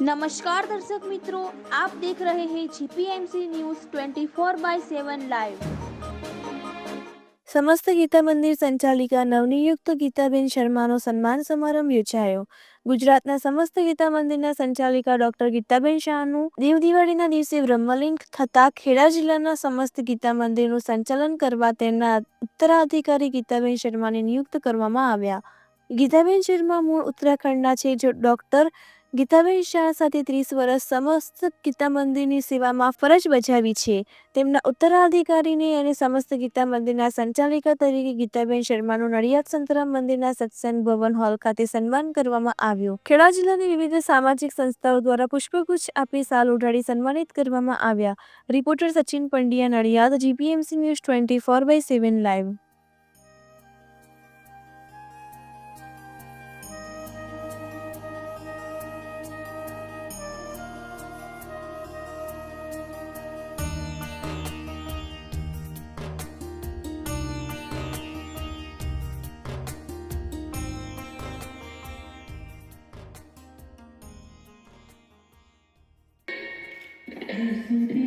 નમસ્કાર દર્શક મિત્રો, આપ દેખ રહે હે જીપીએમસી ન્યૂઝ 24 બાય 7 લાઈવ સમસ્ત ગીતા મંદિર સંચાલિકા નવનિયુક્ત ગીતાબેન શર્માનો સન્માન સમારંભ યોજાયો. ગુજરાતના સમસ્ત ગીતા મંદિરના સંચાલિકા ડોક્ટર ગીતાબેન શાહનું દેવ દિવાળીના દિવસે બ્રહ્મલિંગ થતા ખેડા જિલ્લાના સમસ્ત ગીતા મંદિરનું સંચાલન કરવા તેમના ઉત્તરાધિકારી ગીતાબેન શર્માને નિયુક્ત કરવામાં આવ્યા. ગીતાબેન શર્મા મૂળ ઉત્તરાખંડના છે, જો ડોક્ટર ગીતાબેન શાહ સાથે ત્રીસ વર્ષ સમસ્ત ગીતા મંદિરની સેવામાં ફરજ બજાવી છે. તેમના ઉત્તરાધિકારીને અને સમસ્ત ગીતા મંદિરના સંચાલિકા તરીકે ગીતાબેન શર્માનું નડિયાદ સંતરામ મંદિરના સત્સંગ ભવન હોલ ખાતે સન્માન કરવામાં આવ્યું. ખેડા જિલ્લાની વિવિધ સામાજિક સંસ્થાઓ દ્વારા પુષ્પગુચ્છ આપી સાલ ઉઢાડી સન્માનિત કરવામાં આવ્યા. Reporter Sachin Pandya, Nadiad, GPMC news twenty four by seven live. anything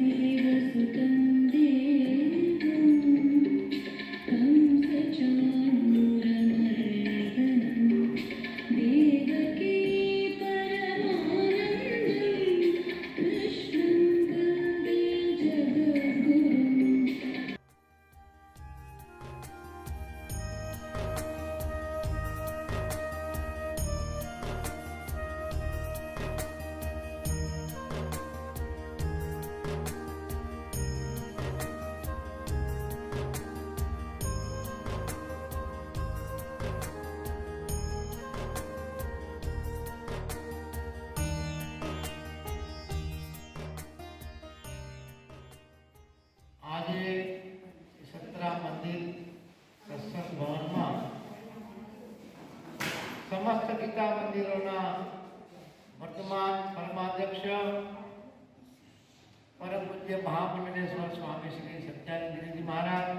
Gita મંદિરોના વર્તમાન પરમાધ્યક્ષ પરમ પૂજ્ય મહામંડલેશ્વર સ્વામી શ્રી સત્યાનંદજી મહારાજ.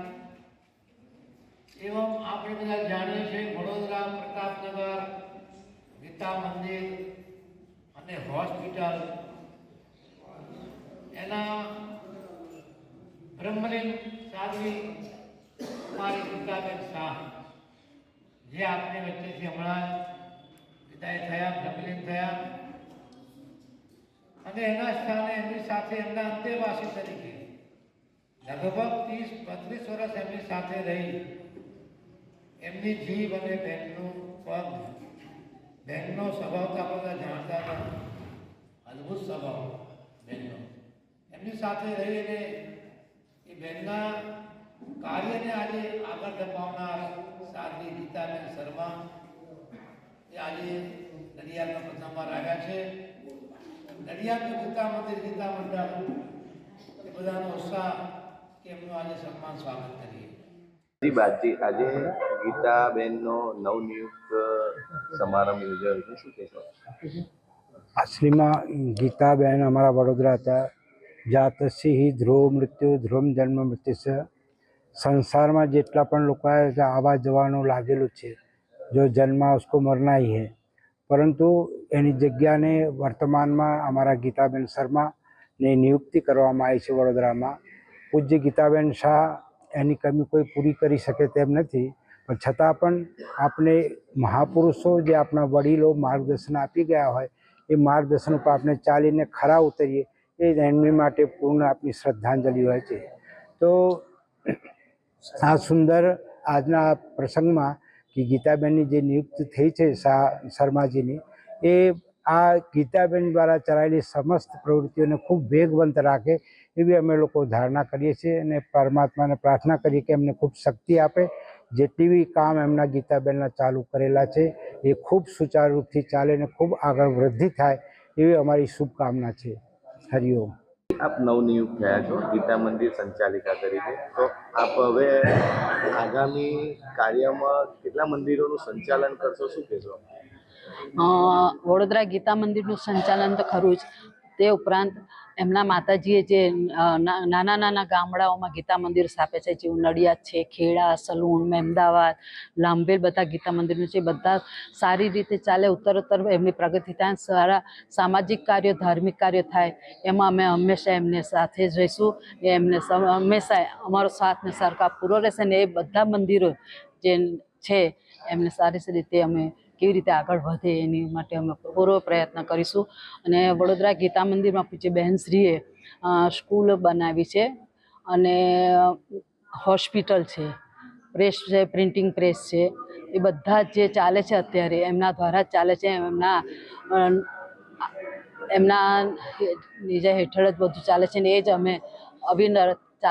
એવમ આપણે બધા જાણીએ છીએ વડોદરા પ્રતાપનગર ગીતા મંદિર અને હોસ્પિટલ. એના બ્રહ્મલીન સાધવી મારી ગીતાબેન શાહ, જે આપણી વચ્ચેથી હમણાં વિદાય થયા બ્રહ્મલીન થયા. અને એના સ્થાને એમની સાથે એમના અંતેવાસી તરીકે લગભગ ત્રીસ બત્રીસ વર્ષ એમની સાથે રહી. એમની જીભ અને બહેનનું પગ બહેનનો સ્વભાવ તો આપણે બધા જાણતા હતા. અદ્ભુત સ્વભાવ બહેનનો. એમની સાથે રહી અને એ બહેનના કાર્યને આજે આગળ ધપાવનાર સાધ્વી ગીતાબેન શર્મા એ આજે નડિયાદના પથ્થામાં રાખ્યા છે. નડિયાદનું ગીતા મંદિર ગીતા મંડળ. એ બધાનો ઉત્સાહ કે એમનું આજે સન્માન સ્વાગત કરીએ. જી બાજી આજે ગીતાબેનનો નવનિયુક્ત સમારંભ યોજાયો છે. શું કહેશો? અસલીમાં ગીતાબેન અમારા વડોદરા હતા. જાતસી હિ ધ્રુવ મૃત્યુ ધ્રુવ જન્મ મૃત્યુ સંસારમાં જેટલા પણ લોકો આવ્યા છે આવા જવાનું લાગેલું છે. જો જન્મા ઉસકો મરના હૈ. પરંતુ એની જગ્યાને વર્તમાનમાં અમારા ગીતાબેન શર્મા ને નિયુક્તિ કરવામાં આવી છે વડોદરામાં. પૂજ્ય ગીતાબેન શાહ એની કમી કોઈ પૂરી કરી શકે તેમ નથી, પણ છતાં પણ આપણે મહાપુરુષો જે આપણા વડીલો માર્ગદર્શન આપી ગયા હોય, એ માર્ગદર્શન ઉપર આપણે ચાલીને ખરા ઉતરીએ, એ એમની માટે પૂર્ણ આપણી શ્રદ્ધાંજલિ હોય છે. તો આ સુંદર આજના પ્રસંગમાં કે ગીતાબેનની જે નિયુક્ત થઈ છે શાહ શર્માજીની, એ આ ગીતાબેન દ્વારા ચલાવેલી સમસ્ત પ્રવૃત્તિઓને ખૂબ વેગવંત રાખે એવી અમે લોકો ધારણા કરીએ છીએ અને પરમાત્માને પ્રાર્થના કરીએ કે એમને ખૂબ શક્તિ આપે. જેટલી બી કામ એમના ગીતાબેનના ચાલુ કરેલા છે, એ ખૂબ સુચારુરૂપથી ચાલે અને ખૂબ આગળ વૃદ્ધિ થાય એવી અમારી શુભકામના છે. હરિઓમ આપ નવનિયુક્ત થયા છો, ગીતા મંદિર સંચાલિકા તરીકે. તો આપ હવે આગામી કાર્યમાં કેટલા મંદિરોનું સંચાલન કરશો, શું કહેશો? વડોદરા ગીતા મંદિરનું સંચાલન તો ખરું જ તે ઉપરાંત એમના માતાજીએ જે નાના નાના ગામડાઓમાં ગીતા મંદિર સ્થાપે છે, જેવું નડિયાદ છે, ખેડા, સલૂણ, મહેમદાવાદ લાંભેલ બધા ગીતા મંદિરનું છે, બધા સારી રીતે ચાલે, ઉત્તરોત્તર એમની પ્રગતિ થાય, સારા સામાજિક કાર્યો, ધાર્મિક કાર્યો થાય, એમાં અમે હંમેશા એમને સાથે જ રહીશું એમને હંમેશા અમારો સાથ ને સરકાર પૂરો રહેશે ને એ બધા મંદિરો જે છે, એમને સારી રીતે અમે કેવી રીતે આગળ વધે એની માટે અમે પૂરો પ્રયત્ન કરીશું અને વડોદરા ગીતા મંદિરમાં પૂજ્ય બહેનશ્રીએ સ્કૂલ બનાવી છે અને હોસ્પિટલ છે પ્રેસ છે પ્રિન્ટિંગ પ્રેસ છે એ બધા જ જે ચાલે છે અત્યારે એમના દ્વારા જ ચાલે છે એમના એમના નીચે હેઠળ જ બધું ચાલે છે ને એ જ અમે અવિરત